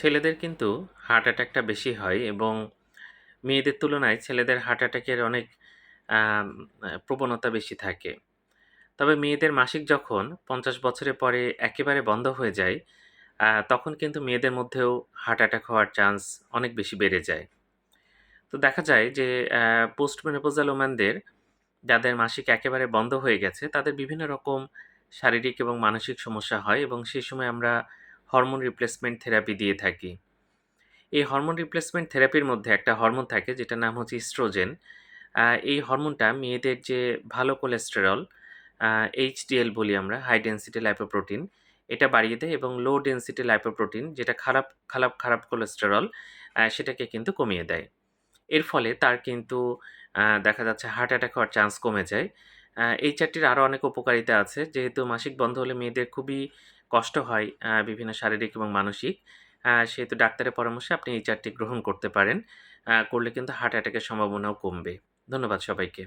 ছেলেদের কিন্তু হার্ট অ্যাটাকটা বেশি হয় এবং মেয়েদের তুলনায় ছেলেদের হার্ট অ্যাটাকের অনেক প্রবণতা বেশি থাকে। তবে মেয়েদের মাসিক যখন ৫০ বছরের পরে একেবারে বন্ধ হয়ে যায়, তখন কিন্তু মেয়েদের মধ্যেও হার্ট অ্যাটাক হওয়ার চান্স অনেক বেশি বেড়ে যায়। তো দেখা যায় যে পোস্ট মেনোপজাল ওম্যানদের যাদের মাসিক একেবারে বন্ধ হয়ে গেছে, তাদের বিভিন্ন রকম শারীরিক এবং মানসিক সমস্যা হয় এবং সেই সময় আমরা হরমোন রিপ্লেসমেন্ট থেরাপি দিয়ে থাকি। এই হরমোন রিপ্লেসমেন্ট থেরাপির মধ্যে একটা হরমোন থাকে যেটার নাম হচ্ছে ইস্ট্রোজেন। এই হরমোনটা মেয়েদের যে ভালো কোলেস্টেরল এইচডিএল বলি আমরা, হাই ডেনসিটি লাইপোপ্রোটিন এটা বাড়িয়ে দেয় এবং লো ডেনসিটি লাইপোপ্রোটিন যেটা খারাপ, খারাপ, খারাপ কোলেস্টেরল সেটাকে কিন্তু কমিয়ে দেয়। এর ফলে তার কিন্তু দেখা যাচ্ছে হার্ট অ্যাটাক হওয়ার চান্স কমে যায়। এই চারটির আরও অনেক উপকারিতা আছে। যেহেতু মাসিক বন্ধ হলে মেয়েদের খুবই কষ্ট হয় বিভিন্ন শারীরিক এবং মানসিক। সেহেতু ডাক্তারের পরামর্শে আপনি এই চারটি গ্রহণ করতে পারেন। করলে কিন্তু হার্ট অ্যাটাকের সম্ভাবনাও কমবে। ধন্যবাদ সবাইকে।